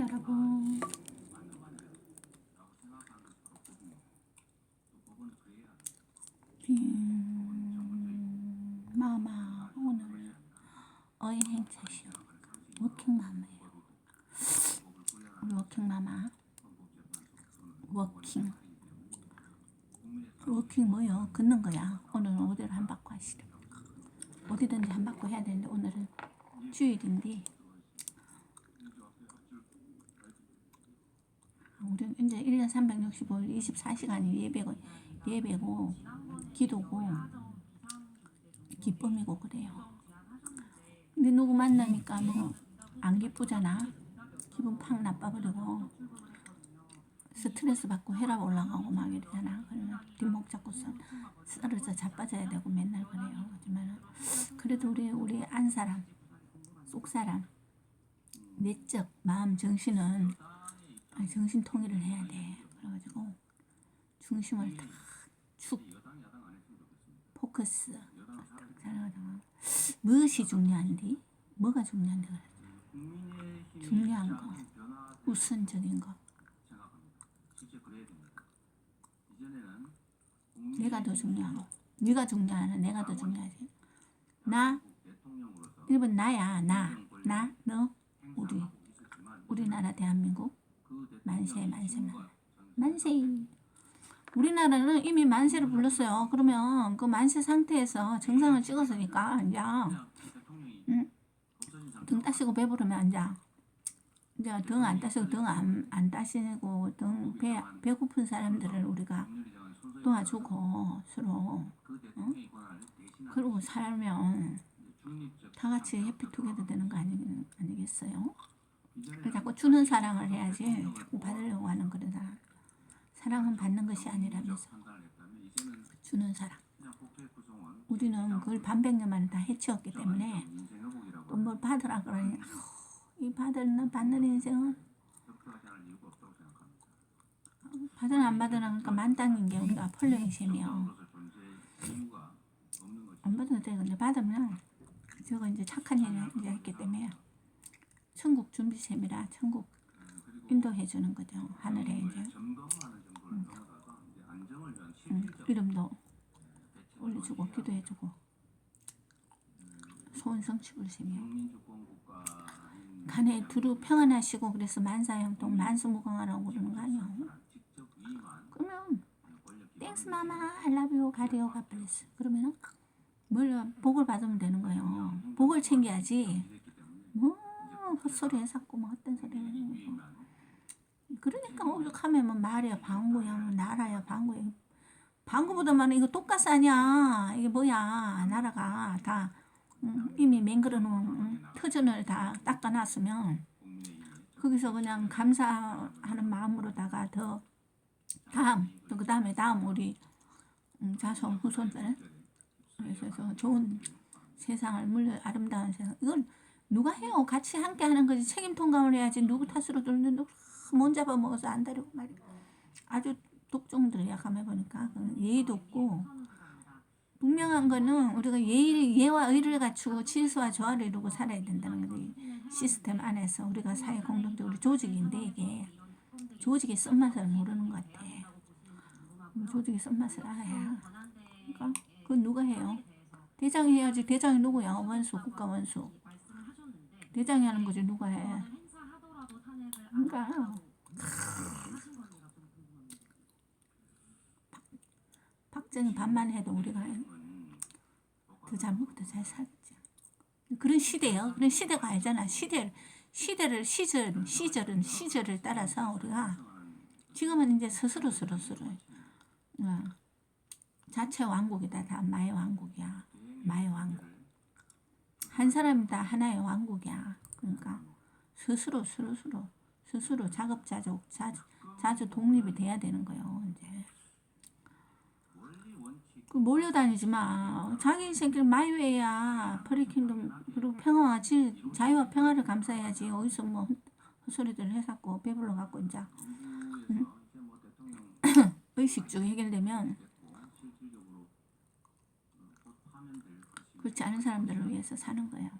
여러분. 음, 마마 오늘 어인 행사시오. 워킹 마마예요. 우리 워킹 마마. 워킹. 워킹 뭐요? 걷는 거야. 오늘은 어디를 한 바퀴 하시려. 어디든지 한 바퀴 해야 되는데 오늘은 주일인데 우리는 이제 1년 365일 24시간이 예배고 예배고 기도고 기쁨이고 그래요. 근데 누구 만나니까 뭐 안 기쁘잖아. 기분 팍 나빠버리고 스트레스 받고 혈압 올라가고 막 이러잖아. 그러면 뒷목 잡고 서 쓰러져 자빠져야 되고 맨날 그래요. 하지만 그래도 우리 우리 안 사람 속 사람 내적 마음 정신은 정신 통일을 해야 돼. 그래가지고 중심을 탁축 포커스 딱 잘하다가 무엇이 중요한디? 뭐가 중요한데? 중요한 거, 우선적인 거. 내가 더 중요하고, 네가 중요하나 내가 더 중요하지. 나, 일본 나야, 나, 나, 너, 우리, 우리나라 대한민국 만세, 만세, 만세. 우리나라는 이미 만세를 불렀어요. 그러면 그 만세 상태에서 정상을 찍었으니까 앉아. 응? 등 따시고 배부르면 앉아. 이제 등 안 따시고 등안 안 따시고 등 배 배고픈 사람들을 우리가 도와주고 서로 응? 그러고 살면 다 같이 해피투게더 되는 거 아니, 아니겠어요? 주는 사랑을 해야지 받으려고 하는 거다. 사랑은 받는 것이 아니라면서 주는 사랑. 우리는 그걸 반백년 만에 다 해치웠기 때문에 또 뭘 받으라 그러니 이 받는 받는 인생은 받으나 안 받으나 그러니까 만땅인 게 우리가 펄렁이 셈이요. 안 받아도 돼. 근데 받으면 저거 이제 착한 일을 이제 했기 때문에 천국 준비 셈이라 천국 인도해 주는 거죠. 하늘에 이제 음, 음, 이름도 올려주고 기도해 주고 소원 성취 셈이요. 간에 두루 평안하시고 그래서 만사형통 만수무강하라고 그러는 거 아니야? 그러면 땡스 마마 you 가디오 가플레스 그러면은 뭘 복을 받으면 되는 거예요. 복을 챙겨야지. 뭐 헛소리 해갖고 뭐 헛된 소리 거. 그러니까 오죽하면 뭐 말이야 방구야 뭐 나라야 방구야 방구보다 많은 이거 똑가스 아니야. 이게 뭐야. 나라가 다 응, 이미 맹그러 놓은 응, 터전을 다 닦아놨으면 거기서 그냥 감사하는 마음으로다가 더 다음 또 그 다음에 다음 우리 음, 자손 후손들. 그래서 좋은 세상을 물려 아름다운 세상. 이건 누가 해요? 같이 함께 하는 거지. 책임 통감을 해야지. 누구 탓으로 돌는 못 잡아먹어서 안 다르고 말이야. 아주 독종들 약함해 보니까. 예의도 없고. 분명한 거는 우리가 예의, 예와 의를 갖추고 질서와 조화를 이루고 살아야 된다는 거지. 시스템 안에서 우리가 사회 공동체 우리 조직인데 이게 조직의 쓴맛을 모르는 것 같아. 조직의 쓴맛을 알아야. 그러니까 그건 누가 해요? 대장이 해야지. 대장이 누구야? 원수 국가 원수 대장이 하는 거지 누가 해 그러니까 박정희 반만 해도 우리가 더 잘 먹고 더 잘 살지. 그런 시대요. 그런 시대가 알잖아. 시대 시대를 시절 시절은 시절을 따라서 우리가 지금은 이제 스스로 스스로 스스로 어, 자체 왕국이다. 다 마의 왕국이야. 마의 왕국. 한 사람이 다 하나의 왕국이야. 그러니까 스스로 스스로 스스로 스스로 작업자족 자, 자주 독립이 돼야 되는 거예요. 이제. 그 몰려다니지 마. 자기 인생길 마이웨이야. 프리킹도 그리고 평화와 질, 자유와 평화를 감사해야지. 어디서 뭐 헛소리들 해갖고 배불러 갖고 이제 응? 의식주 해결되면 그렇지 않은 사람들을 위해서 사는 거예요.